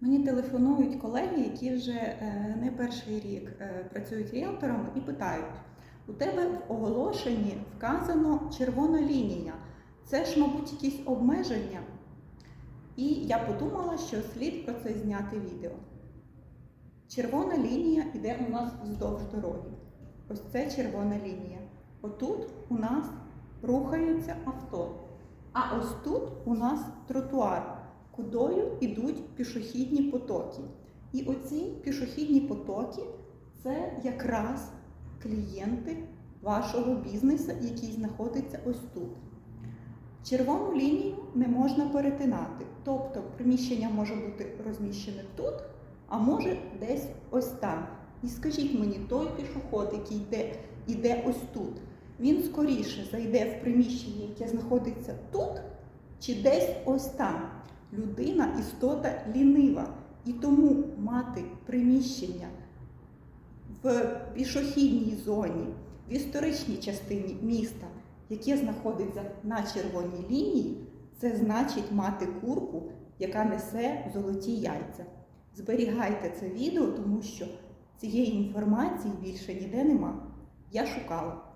Мені телефонують колеги, які вже е, не перший рік е, працюють ріелтором і питають: у тебе в оголошенні вказано червона лінія. Це ж, мабуть, якісь обмеження. І я подумала, що слід про це зняти відео. Червона лінія йде у нас вздовж дороги. Ось це червона лінія. Отут у нас рухаються авто. А ось тут у нас тротуар, кудою йдуть пішохідні потоки. І оці пішохідні потоки це якраз клієнти вашого бізнесу, який знаходиться ось тут. Червону лінію не можна перетинати. Тобто приміщення може бути розміщене тут, а може десь ось там. І скажіть мені, той пішоход, який йде, йде ось тут, він скоріше зайде в приміщення, яке знаходиться тут, чи десь ось там. Людина істота лінива. І тому мати приміщення в пішохідній зоні, в історичній частині міста, яке знаходиться на червоній лінії, це значить мати курку, яка несе золоті яйця. Зберігайте це відео, тому що цієї інформації більше ніде нема. Я шукала.